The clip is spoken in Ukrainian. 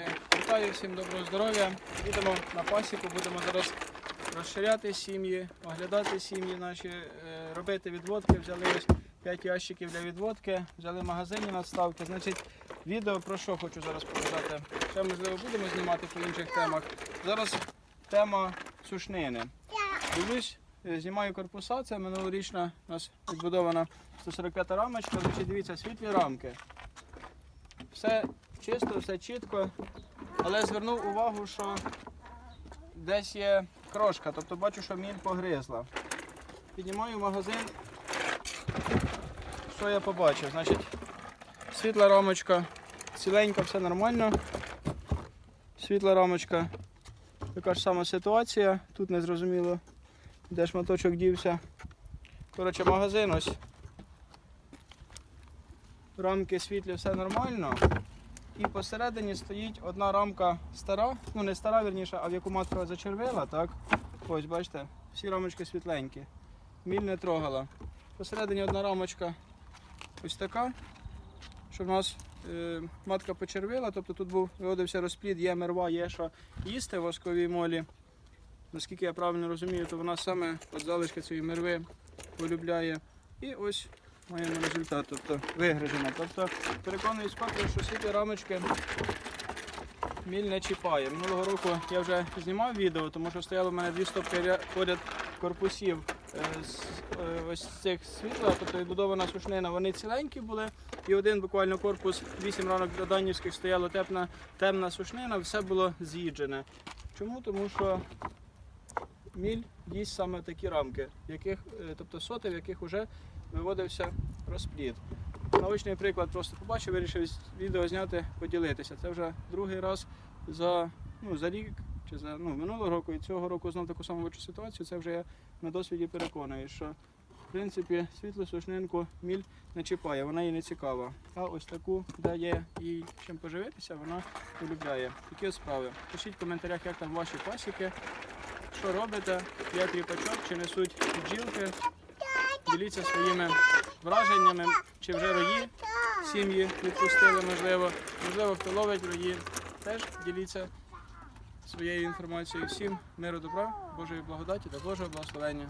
Друзі, вітаю всім доброго здоров'я. Їдемо на пасіку, будемо зараз розширяти сім'ї, оглядати сім'ї наші, е, робити відводки. Взяли ось 5 ящиків для відводки, взяли магазинні надставки. Значить, відео про що хочу зараз показати. Ще можливо будемо знімати по інших темах. Зараз тема сушнини. Дивлюсь, е, знімаю корпуса, це минулорічна у нас відбудована 145 рамочка. Значить, дивіться, світлі рамки. Все чисто, все чітко. Але звернув увагу, що десь є крошка, тобто бачу, що міль погризла. Піднімаю магазин. Що я побачив? Значить, світла рамочка, ціленька, все нормально. Світла рамочка. Така ж сама ситуація. Тут не зрозуміло, де шматочок дівся. Коротше, магазин ось. Рамки світлі, все нормально. І посередині стоїть одна рамка стара, ну не стара, вірніше, а в яку матка зачервила, так? Ось, бачите, всі рамочки світленькі. Міль не трогала. Посередині одна рамочка ось така, що в нас е, матка почервила, тобто тут був виводився розплід, є мерва, є що їсти в восковій молі. Наскільки я правильно розумію, то вона саме от залишки цієї мерви полюбляє. І ось маємо результат, тобто вигрижена. Тобто переконуюсь вкотре, що світлі рамочки міль не чіпає. Минулого року я вже знімав відео, тому що стояло в мене дві стопки поряд корпусів е, з е, ось цих світла, тобто відбудована сушнина, вони ціленькі були. І один буквально корпус, вісім ранок до Данівських стояла темна, темна сушнина, все було з'їджене. Чому? Тому що міль їсть саме такі рамки, яких, е, тобто соти, в яких вже виводився розплід. Наочний приклад просто побачив, вирішив відео зняти, поділитися. Це вже другий раз за, ну, за рік чи за ну, минулого року і цього року знов таку саму бачу ситуацію. Це вже я на досвіді переконую, що в принципі світлу сушнинку міль не чіпає, вона їй не цікава. А ось таку, де є їй чим поживитися, вона полюбляє. Такі от справи. Пишіть в коментарях, як там ваші пасіки, що робите, як ріпачок, чи несуть бджілки. Діліться своїми враженнями, чи вже рої сім'ї відпустили, можливо. Можливо, хто ловить рої. Теж діліться своєю інформацією. Всім миру добра, Божої благодаті та Божого благословення.